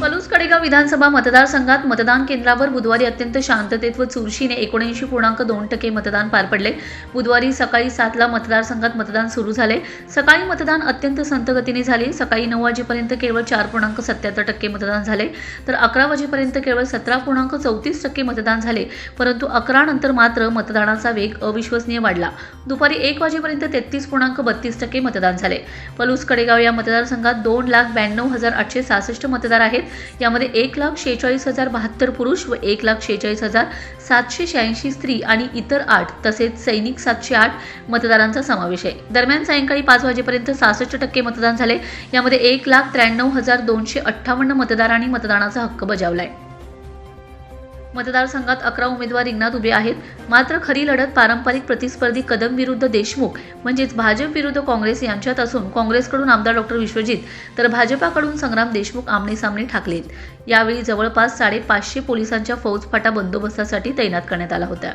Palus Kadegaon विधानसभा मतदारसंघात मतदान केंद्रावर बुधवारी अत्यंत शांततेत व चुरशीने एकोणऐंशी पूर्णांक दोन टक्के मतदान पार पडले. बुधवारी सकाळी सातला मतदारसंघात मतदान सुरू झाले. सकाळी मतदान अत्यंत संत गतीने झाले. सकाळी नऊ वाजेपर्यंत केवळ चार पूर्णांक सत्याहत्तर टक्के मतदान झाले. तर अकरा वाजेपर्यंत केवळ सतरा पूर्णांक चौतीस टक्के मतदान झाले. परंतु अकरा नंतर मात्र मतदानाचा वेग अविश्वसनीय वाढला. दुपारी एक वाजेपर्यंत तेहतीस पूर्णांक बत्तीस टक्के मतदान झाले. पलूस कडेगाव या मतदारसंघात दोन लाख ब्याण्णव हजार आठशे सहासष्ट मतदार आहेत. यामध्ये एक लाख शेहेचाळीस हजार बहात्तर पुरुष व एक लाख शेहेचाळीस हजार सातशे शहाऐंशी स्त्री आणि इतर आठ तसेच सैनिक सातशे आठ मतदारांचा समावेश आहे. दरम्यान सायंकाळी पाच वाजेपर्यंत सहासष्ट टक्के मतदान झाले. यामध्ये एक लाख त्र्याण्णव हजार दोनशे अठ्ठावन्न मतदारांनी मतदानाचा हक्क बजावलाय. मतदारसंघात अकरा उमेदवार रिंगणात उभे आहेत. मात्र खरी लढत पारंपरिक प्रतिस्पर्धी कदम विरुद्ध देशमुख म्हणजेच भाजप विरुद्ध काँग्रेस यांच्यात असून काँग्रेसकडून आमदार डॉक्टर विश्वजित तर भाजपाकडून संग्राम देशमुख आमनेसामने ठाकलेत. यावेळी जवळपास साडेपाचशे पोलिसांच्या फौजफाटा बंदोबस्तासाठी तैनात करण्यात आला होता.